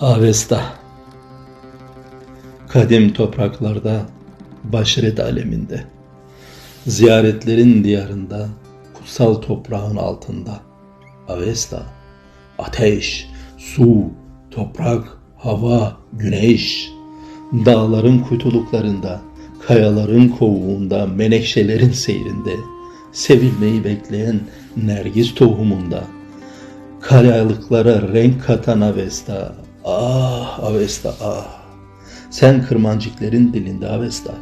Avesta. Kadim topraklarda, başret aleminde, ziyaretlerin diyarında, kutsal toprağın altında, Avesta, ateş, su, toprak, hava, güneş, dağların kuytuluklarında, kayaların kovuğunda, menekşelerin seyrinde, sevilmeyi bekleyen nergis tohumunda, kayalıklara renk katan Avesta, ah Avesta ah. Sen kırmancıkların dilinde Avesta.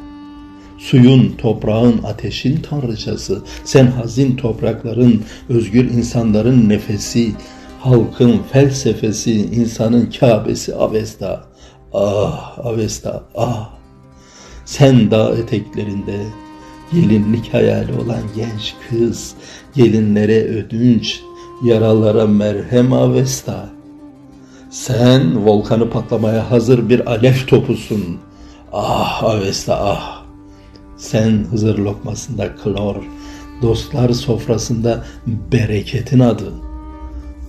Suyun, toprağın, ateşin tanrıçası. Sen hazin toprakların, özgür insanların nefesi. Halkın felsefesi, insanın Kabe'si Avesta. Ah Avesta ah. Sen dağ eteklerinde gelinlik hayali olan genç kız, gelinlere ödünç, yaralara merhem Avesta. Sen volkanı patlamaya hazır bir alev topusun. Ah Avesta ah. Sen Hızır lokmasında klor, dostlar sofrasında bereketin adı.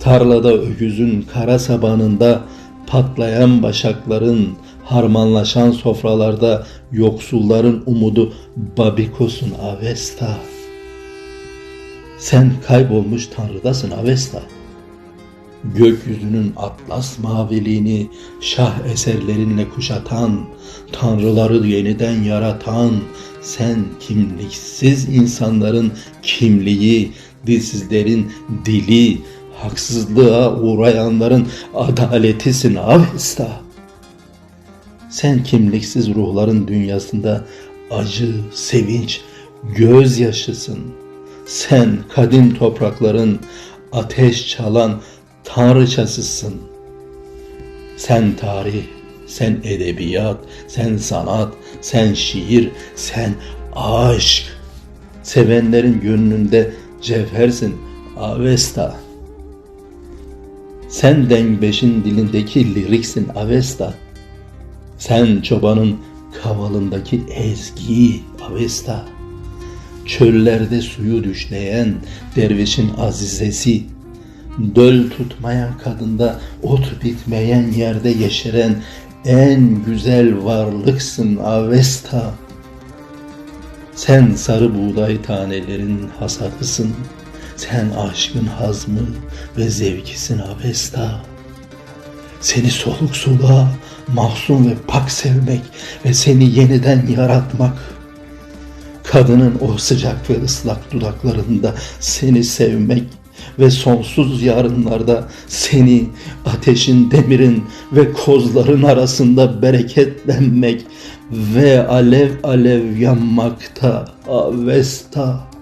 Tarlada öküzün kara sabanında patlayan başakların, harmanlaşan sofralarda yoksulların umudu Babikos'un Avesta. Sen kaybolmuş tanrıdasın Avesta. Gökyüzünün atlas maviliğini şah eserlerinle kuşatan, tanrıları yeniden yaratan, sen kimliksiz insanların kimliği, dilsizlerin dili, haksızlığa uğrayanların adaletisin Avesta. Sen kimliksiz ruhların dünyasında acı, sevinç, gözyaşısın. Sen kadim toprakların ateş çalan tanrıçasısın. Sen tarih, sen edebiyat, sen sanat, sen şiir, sen aşk. Sevenlerin gönlünde cevhersin Avesta. Sen dengbeşin dilindeki liriksin Avesta. Sen çobanın kavalındaki ezgi Avesta. Çöllerde suyu düşleyen dervişin azizesi. Döl tutmayan kadında ot bitmeyen yerde yeşeren en güzel varlıksın Avesta. Sen sarı buğday tanelerin hasadısın. Sen aşkın hazmı ve zevkisin Avesta. Seni soluk soluğa mahzun ve pak sevmek ve seni yeniden yaratmak. Kadının o sıcak ve ıslak dudaklarında seni sevmek ve sonsuz yarınlarda seni ateşin, demirin ve kozların arasında bereketlenmek ve alev alev yanmakta Avesta.